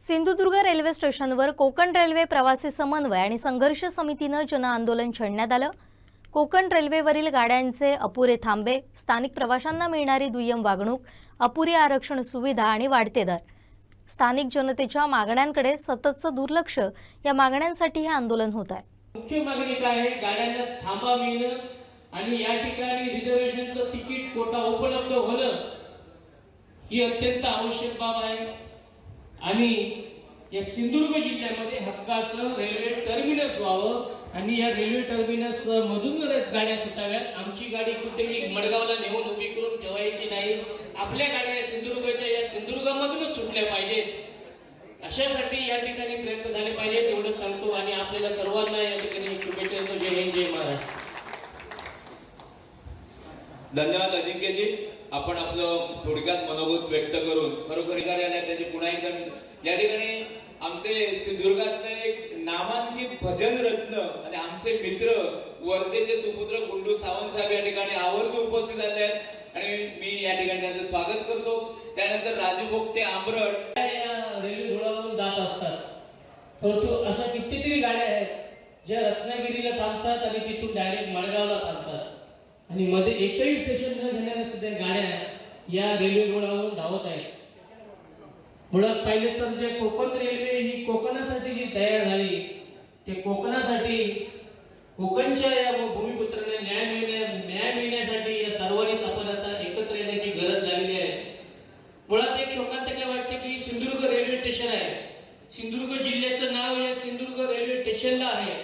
Sindhudurg railway स्टेशनवर Konkan railway प्रवासी समन्वय आणि संघर्ष समितीनं जनआंदोलन छेडण्यात आलं. कोकण रेल्वेवरील गाड्यांचे अपुरे थांबे स्थानिक प्रवाशांना मिळणारी दुय्यम वागणूक अपुरी आरक्षण सुविधा आणि वाढते दर. स्थानिक जनतेच्या मागण्यांकडे सततचं दुर्लक्ष या मागण्यांसाठी हे आंदोलन होत आहे. मुख्य मागणी काय आहे? गाड्यांना थांबा मिळणं आणि या ठिकाणी रिझर्वेशनचं तिकीट कोटा उपलब्ध होणं ही अत्यंत आवश्यक बाब आहे. आणि या सिंधुदुर्ग जिल्ह्यामध्ये हक्काचं रेल्वे टर्मिनस व्हावं आणि या रेल्वे टर्मिनस मधून गाड्या सुटाव्यात. आमची गाडी कुठेही मडगावला नेऊन उभी करून ठेवायची नाही. आपल्या गाड्या या सिंधुदुर्गच्या या सिंधुदुर्गामधूनच सुटल्या पाहिजेत. अशासाठी या ठिकाणी प्रयत्न झाले पाहिजे एवढं सांगतो. आणि आपल्याला सर्वांना या ठिकाणी शुभेच्छा देतो. जय हिंद जय महाराज धन्यवाद अजिंक्यजी. आपण आपलं थोडक्यात मनोगत व्यक्त करून खरोखर त्याची पुन्हा एकदा या ठिकाणी आमचे सिंधुदुर्गातले एक नामांकित भजन रत्न आणि आमचे मित्र वर्धेचे सुपुत्र गुंडू सावंत साहेब या ठिकाणी आवर्जून उपस्थित झाले आहेत. आणि मी या ठिकाणी त्यांचं स्वागत करतो. त्यानंतर राजू भोगटे आंबरड रेल्वे रुळावरून जात असतात. परंतु अशा कितीतरी गाड्या आहेत ज्या रत्नागिरीला थांबतात आणि तिथून डायरेक्ट मडगावला थांबतात. आणि मध्ये एकही स्टेशन न घेणाऱ्या सुद्धा गाड्या या रेल्वे रुळावरून धावत आहेत. मुळात पाहिले तर जे कोकण रेल्वे ही कोकणासाठी जी तयार झाली ते कोकणासाठी कोकणच्या या भूमिपुत्रांना न्याय मिळण्या न्याय मिळण्यासाठी या सर्वांनीच आपण आता एकत्र येण्याची गरज झालेली आहे. मुळात एक शोकांतिका वाटते की सिंधुदुर्ग रेल्वे स्टेशन आहे. सिंधुदुर्ग जिल्ह्याचं नाव या सिंधुदुर्ग रेल्वे स्टेशनला आहे.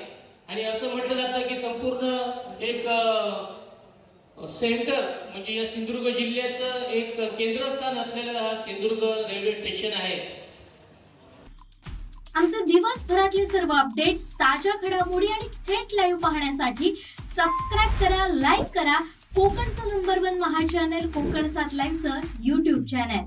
आणि असं म्हटलं जातं की संपूर्ण एक सेंटर म्हणजे या सिंधुदुर्ग जिल्ह्याचं एक केंद्रस्थान असलेलं हा सिंधुदुर्ग रेल्वे स्टेशन आहे. आमचे दिवसभरातले सर्व अपडेट्स ताज्या घडामोडी आणि थेट लाईव्ह पाहण्यासाठी सबस्क्राईब करा लाईक करा. कोकणचं नंबर वन महा चॅनल कोकण सात लाईव्हचं युट्यूब चॅनल